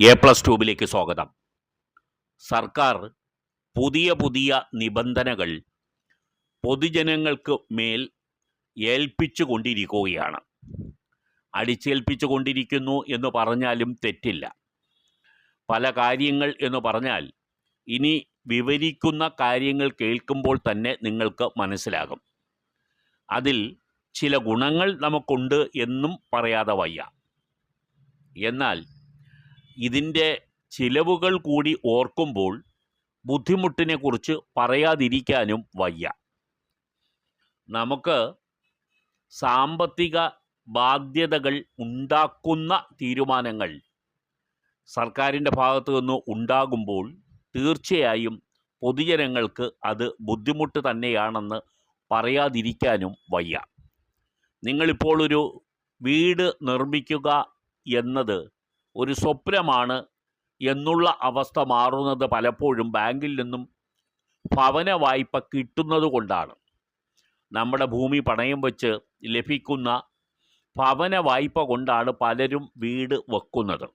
A plus ട്യൂബിലേക്ക് സ്വാഗതം. സർക്കാർ പുതിയ പുതിയ നിബന്ധനകൾ പൊതുജനങ്ങൾക്ക് മേൽ ഏൽപ്പിച്ചു കൊണ്ടിരിക്കുകയാണ് അടിച്ചേൽപ്പിച്ചു കൊണ്ടിരിക്കുന്നു എന്ന് പറഞ്ഞാലും തെറ്റില്ല. പല കാര്യങ്ങൾ എന്ന് പറഞ്ഞാൽ ഇനി വിവരിക്കുന്ന കാര്യങ്ങൾ കേൾക്കുമ്പോൾ തന്നെ നിങ്ങൾക്ക് മനസ്സിലാകും. അതിൽ ചില ഗുണങ്ങൾ നമുക്കുണ്ട് എന്നും പറയാതെ വയ്യ. എന്നാൽ ഇതിന്റെ ചിലവുകൾ കൂടി ഓർക്കുമ്പോൾ ബുദ്ധിമുട്ടിനെ കുറിച്ച് പറയാതിരിക്കാനും വയ്യ. നമുക്ക് സാമ്പത്തിക ബാധ്യതകൾ ഉണ്ടാക്കുന്ന തീരുമാനങ്ങൾ സർക്കാരിന്റെ ഭാഗത്തു നിന്ന് ഉണ്ടാകുമ്പോൾ തീർച്ചയായും പൊതുജനങ്ങൾക്ക് അത് ബുദ്ധിമുട്ട് തന്നെയാണെന്ന് പറയാതിരിക്കാനും വയ്യ. നിങ്ങളിപ്പോൾ ഒരു വീട് നിർമ്മിക്കുക എന്നത് ഒരു സ്വപ്നമാണ് എന്നുള്ള അവസ്ഥ മാറുന്നത് പലപ്പോഴും ബാങ്കിൽ നിന്നും ഭവന വായ്പ കിട്ടുന്നത് കൊണ്ടാണ്. നമ്മുടെ ഭൂമി പണയം വെച്ച് ലഭിക്കുന്ന ഭവന വായ്പ കൊണ്ടാണ് പലരും വീട് വെക്കുന്നത്.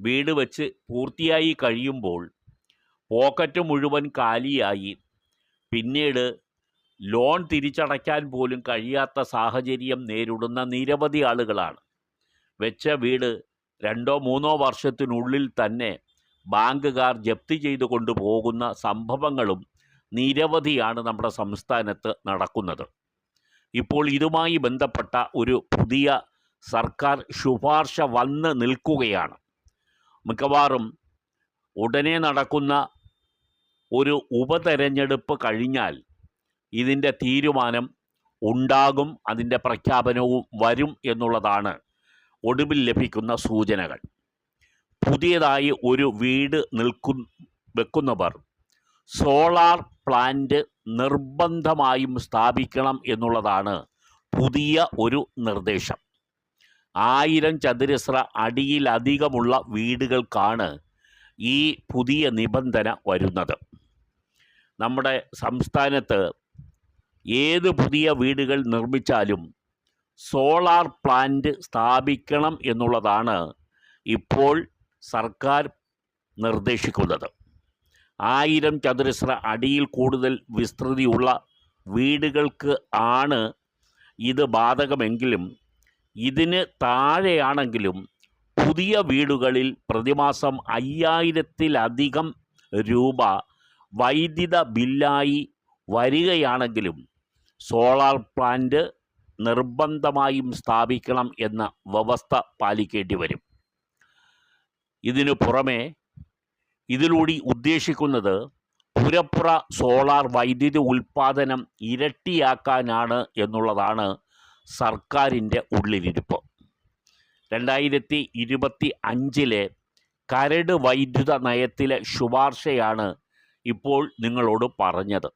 വീട് വെച്ച് പൂർത്തിയായി കഴിയുമ്പോൾ പോക്കറ്റ് മുഴുവൻ കാലിയായി. പിന്നീട് ലോൺ തിരിച്ചടയ്ക്കാൻ പോലും കഴിയാത്ത സാഹചര്യം നേരിടുന്ന നിരവധി ആളുകളാണ്. വെച്ച വീട് രണ്ടോ മൂന്നോ വർഷത്തിനുള്ളിൽ തന്നെ ബാങ്കുകാർ ജപ്തി ചെയ്തു കൊണ്ടുപോകുന്ന സംഭവങ്ങളും നിരവധിയാണ് നമ്മുടെ സംസ്ഥാനത്ത് നടക്കുന്നത്. ഇപ്പോൾ ഇതുമായി ബന്ധപ്പെട്ട ഒരു പുതിയ സർക്കാർ ശുപാർശ വന്ന് നിൽക്കുകയാണ്. മിക്കവാറും ഉടനെ നടക്കുന്ന ഒരു ഉപതെരഞ്ഞെടുപ്പ് കഴിഞ്ഞാൽ ഇതിന്റെ തീരുമാനം ഉണ്ടാകും അതിന്റെ പ്രഖ്യാപനവും വരും എന്നുള്ളതാണ് ഒടുവിൽ ലഭിക്കുന്ന സൂചനകൾ. പുതിയതായി ഒരു വീട് നിൽക്കു വെക്കുന്നവർ സോളാർ പ്ലാന്റ് നിർബന്ധമായും സ്ഥാപിക്കണം എന്നുള്ളതാണ് പുതിയ ഒരു നിർദ്ദേശം. ആയിരം ചതുരശ്ര അടിയിലധികമുള്ള വീടുകൾക്കാണ് ഈ പുതിയ നിബന്ധന വരുന്നത്. നമ്മുടെ സംസ്ഥാനത്ത് ഏത് പുതിയ വീടുകൾ നിർമ്മിച്ചാലും സോളാർ പ്ലാന്റ് സ്ഥാപിക്കണം എന്നുള്ളതാണ് ഇപ്പോൾ സർക്കാർ നിർദ്ദേശിക്കുന്നത്. ആയിരം ചതുരശ്ര അടിയിൽ കൂടുതൽ വിസ്തൃതിയുള്ള വീടുകൾക്ക് ആണ് ഇത് ബാധകമെങ്കിലും ഇതിന് താഴെയാണെങ്കിലും പുതിയ വീടുകളിൽ പ്രതിമാസം അയ്യായിരത്തിലധികം രൂപ വൈദ്യുത ബില്ലായി വരികയാണെങ്കിലും സോളാർ പ്ലാന്റ് നിർബന്ധമായും സ്ഥാപിക്കണം എന്ന വ്യവസ്ഥ പാലിക്കേണ്ടി വരും. ഇതിനു പുറമെ ഇതിലൂടെ ഉദ്ദേശിക്കുന്നത് പുരപ്പുറ സോളാർ വൈദ്യുതി ഉൽപ്പാദനം ഇരട്ടിയാക്കാനാണ് എന്നുള്ളതാണ് സർക്കാരിന്റെ ഉള്ളിലിരിപ്പ്. രണ്ടായിരത്തി ഇരുപത്തി അഞ്ചിലെ കരട് വൈദ്യുത നയത്തിലെ ശുപാർശയാണ് ഇപ്പോൾ നിങ്ങളോട് പറഞ്ഞത്.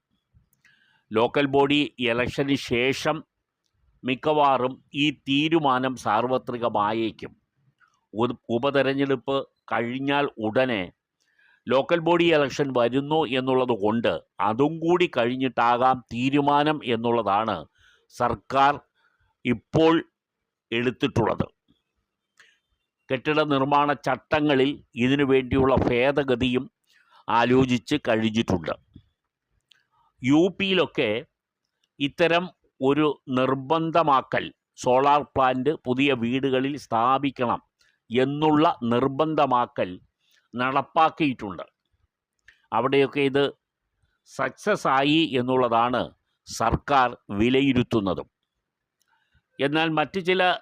ലോക്കൽ ബോഡി ഇലക്ഷന് ശേഷം മിക്കവാറും ഈ തീരുമാനം സാർവത്രികമായേക്കും. ഉപതെരഞ്ഞെടുപ്പ് കഴിഞ്ഞാൽ ഉടനെ ലോക്കൽ ബോഡി ഇലക്ഷൻ വരുന്നു എന്നുള്ളത് കൊണ്ട് അതും കൂടി കഴിഞ്ഞിട്ടാകാം തീരുമാനം എന്നുള്ളതാണ് സർക്കാർ ഇപ്പോൾ എടുത്തിട്ടുള്ളത്. കെട്ടിട നിർമ്മാണ ചട്ടങ്ങളിൽ ഇതിനു വേണ്ടിയുള്ള ഭേദഗതിയും ആലോചിച്ച് കഴിഞ്ഞിട്ടുണ്ട്. യു പിയിലൊക്കെ ഇത്തരം ഒരു നിർബന്ധമാക്കൽ സോളാർ പ്ലാന്റ് പുതിയ വീടുകളിൽ സ്ഥാപിക്കണം എന്നുള്ള നിർബന്ധമാക്കൽ നടപ്പാക്കിയിട്ടുണ്ട്. അവിടെയൊക്കെ ഇത് സക്സസ് ആയി എന്നുള്ളതാണ് സർക്കാർ വിലയിരുത്തുന്നതും. എന്നാൽ മറ്റു ചില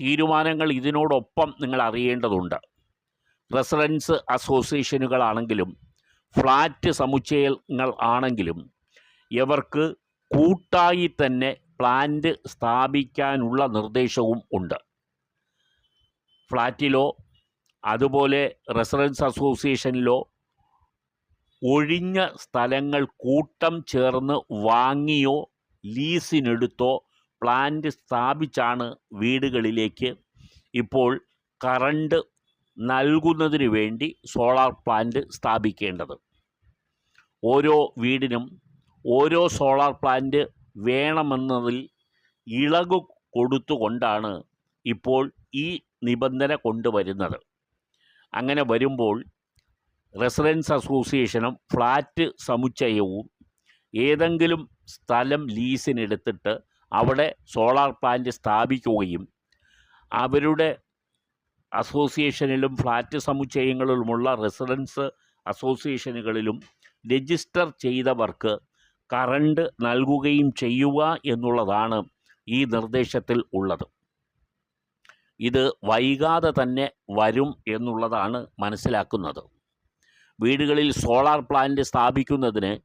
തീരുമാനങ്ങൾ ഇതിനോടൊപ്പം നിങ്ങൾ അറിയേണ്ടതുണ്ട്. റെസിഡൻസ് അസോസിയേഷനുകളാണെങ്കിലും ഫ്ലാറ്റ് സമുച്ചയങ്ങൾ ആണെങ്കിലും ഇവർക്ക് കൂട്ടായി തന്നെ പ്ലാന്റ് സ്ഥാപിക്കാനുള്ള നിർദ്ദേശവും ഉണ്ട്. ഫ്ലാറ്റിലോ അതുപോലെ റെസിഡൻസ് അസോസിയേഷനിലോ ഒഴിഞ്ഞ സ്ഥലങ്ങൾ കൂട്ടം ചേർന്ന് വാങ്ങിയോ ലീസിനെടുത്തോ പ്ലാന്റ് സ്ഥാപിച്ചാണ് വീടുകളിലേക്ക് ഇപ്പോൾ കറണ്ട് നൽകുന്നതിന് വേണ്ടി സോളാർ പ്ലാന്റ് സ്ഥാപിക്കേണ്ടത്. ഓരോ വീടിനും ഓരോ സോളാർ പ്ലാന്റ് വേണമെന്നതിൽ ഇളകു കൊടുത്തുകൊണ്ടാണ് ഇപ്പോൾ ഈ നിബന്ധന കൊണ്ടുവരുന്നത്. അങ്ങനെ വരുമ്പോൾ റെസിഡൻസ് അസോസിയേഷനും ഫ്ലാറ്റ് സമുച്ചയവും ഏതെങ്കിലും സ്ഥലം ലീസിനെടുത്തിട്ട് അവിടെ സോളാർ പ്ലാന്റ് സ്ഥാപിക്കുകയും അവരുടെ അസോസിയേഷനിലും ഫ്ലാറ്റ് സമുച്ചയങ്ങളിലുമുള്ള റെസിഡൻസ് അസോസിയേഷനുകളിലും രജിസ്റ്റർ ചെയ്തവർക്ക് കറണ്ട് നൽകുകയും ചെയ്യുക എന്നുള്ളതാണ് ഈ നിർദ്ദേശത്തിൽ ഉള്ളത്. ഇത് വൈകാതെ തന്നെ വരും എന്നുള്ളതാണ് മനസ്സിലാക്കുന്നത്. വീടുകളിൽ സോളാർ പ്ലാന്റ് സ്ഥാപിക്കുന്നതിന്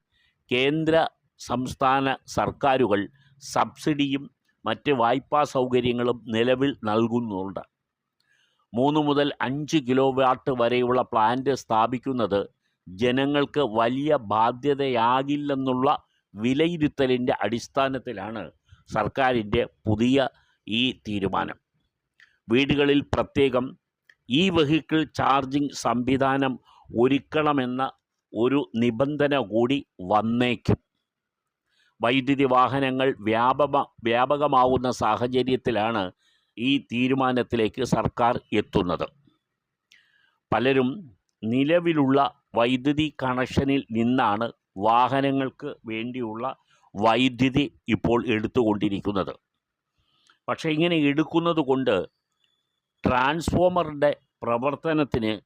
കേന്ദ്ര സംസ്ഥാന സർക്കാരുകൾ സബ്സിഡിയും മറ്റ് വായ്പാ സൗകര്യങ്ങളും നിലവിൽ നൽകുന്നുണ്ട്. മൂന്ന് മുതൽ അഞ്ച് കിലോ വാട്ട് വരെയുള്ള പ്ലാന്റ് സ്ഥാപിക്കുന്നത് ജനങ്ങൾക്ക് വലിയ ബാധ്യതയാകില്ലെന്നുള്ള വിലയിരുത്തലിന്റെ അടിസ്ഥാനത്തിലാണ് സർക്കാരിന്റെ പുതിയ ഈ തീരുമാനം. വീടുകളിൽ പ്രത്യേകം ഈ വെഹിക്കിൾ ചാർജിംഗ് സംവിധാനം ഒരുക്കണമെന്ന ഒരു നിബന്ധന കൂടി വന്നേക്കും. വൈദ്യുതി വാഹനങ്ങൾ വ്യാപക വ്യാപകമാവുന്ന സാഹചര്യത്തിലാണ് ഈ തീരുമാനത്തിലേക്ക് സർക്കാർ എത്തുന്നത്. പലരും നിലവിലുള്ള വൈദ്യുതി കണക്ഷനിൽ നിന്നാണ് വാഹനങ്ങൾക്ക് വേണ്ടിയുള്ള വൈദ്യുതി ഇപ്പോൾ എടുത്തുകൊണ്ടിരിക്കുന്നത്. പക്ഷേ ഇങ്ങനെ എടുക്കുന്നത് കൊണ്ട് ട്രാൻസ്ഫോമറിന്റെ പ്രവർത്തനത്തിന്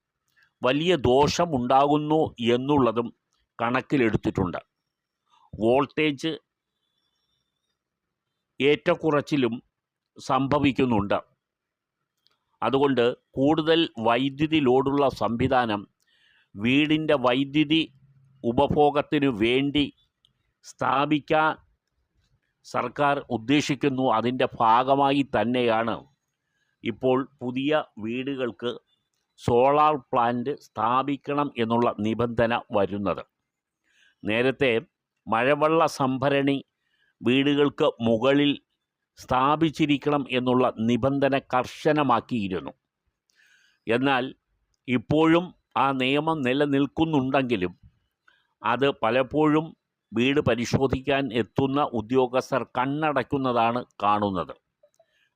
വലിയ ദോഷമുണ്ടാകുന്നു എന്നുള്ളതും കണക്കിലെടുത്തിട്ടുണ്ട്. വോൾട്ടേജ് ഏറ്റക്കുറച്ചിലും സംഭവിക്കുന്നുണ്ട്. അതുകൊണ്ട് കൂടുതൽ വൈദ്യുതി ലോഡുള്ള സംവിധാനം വീടിന്റെ വൈദ്യുതി ഉപഭോഗത്തിനു വേണ്ടി സ്ഥാപിക്കാൻ സർക്കാർ ഉദ്ദേശിക്കുന്നു. അതിന്റെ ഭാഗമായി തന്നെയാണ് ഇപ്പോൾ പുതിയ വീടുകൾക്ക് സോളാർ പ്ലാന്റ് സ്ഥാപിക്കണം എന്നുള്ള നിബന്ധന വരുന്നത്. നേരത്തെ മഴവെള്ള സംഭരണി വീടുകൾക്ക് മുകളിൽ സ്ഥാപിച്ചിരിക്കണം എന്നുള്ള നിബന്ധന കർശനമാക്കിയിരുന്നു. എന്നാൽ ഇപ്പോഴും ആ നിയമം നിലനിൽക്കുന്നുണ്ടെങ്കിലും അത് പലപ്പോഴും വീട് പരിശോധിക്കാൻ എത്തുന്ന ഉദ്യോഗസ്ഥർ കണ്ണടയ്ക്കുന്നതാണ് കാണുന്നത്.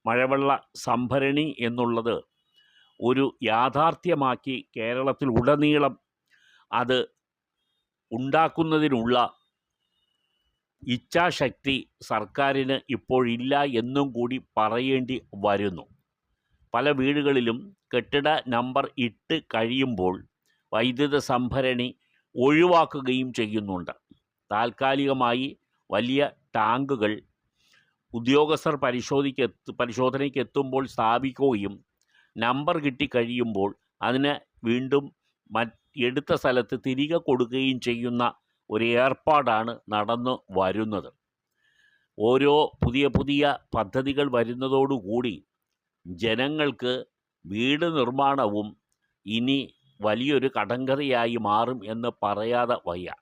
മഴവെള്ള സംഭരണി എന്നുള്ളത് ഒരു യാഥാർത്ഥ്യമാക്കി കേരളത്തിൽ ഉടനീളം അത് ഉണ്ടാക്കുന്നതിനുള്ള ഇച്ഛാശക്തി സർക്കാരിന് ഇപ്പോഴില്ല എന്നും കൂടി പറയേണ്ടി വരുന്നു. പല വീടുകളിലും കെട്ടിട നമ്പർ ഇട്ട് കഴിയുമ്പോൾ വൈദ്യുത സംഭരണി ഒഴിവാക്കുകയും ചെയ്യുന്നുണ്ട്. താൽക്കാലികമായി വലിയ ടാങ്കുകൾ ഉദ്യോഗസ്ഥർ പരിശോധിക്ക് പരിശോധനയ്ക്ക് എത്തുമ്പോൾ സ്ഥാപിക്കുകയും നമ്പർ കിട്ടിക്കഴിയുമ്പോൾ അതിന് വീണ്ടും എടുത്ത സ്ഥലത്ത് തിരികെ കൊടുക്കുകയും ചെയ്യുന്ന ഒരു ഏർപ്പാടാണ് നടന്നു വരുന്നത്. ഓരോ പുതിയ പുതിയ പദ്ധതികൾ വരുന്നതോടുകൂടി ജനങ്ങൾക്ക് വീട് നിർമ്മാണവും ഇനി വലിയൊരു കടങ്കറിയായി മാറും എന്ന് പറയാതെ വയ്യ.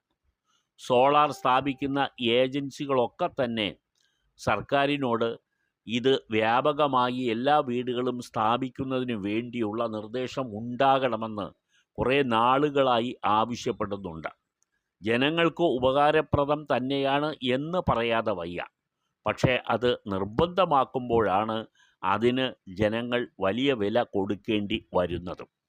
സോളാർ സ്ഥാപിക്കുന്ന ഏജൻസികളൊക്കെ തന്നെ സർക്കാരിനോട് ഇത് വ്യാപകമായി എല്ലാ വീടുകളും സ്ഥാപിക്കുന്നതിന് വേണ്ടിയുള്ള നിർദ്ദേശം ഉണ്ടാകണമെന്ന് കുറേ നാളുകളായി ആവശ്യപ്പെടുന്നുണ്ട്. ജനങ്ങൾക്ക് ഉപകാരപ്രദം തന്നെയാണ് എന്ന് പറയാതെ വയ്യ. പക്ഷേ അത് നിർബന്ധമാക്കുമ്പോഴാണ് അതിന് ജനങ്ങൾ വലിയ വില കൊടുക്കേണ്ടി വരുന്നതും.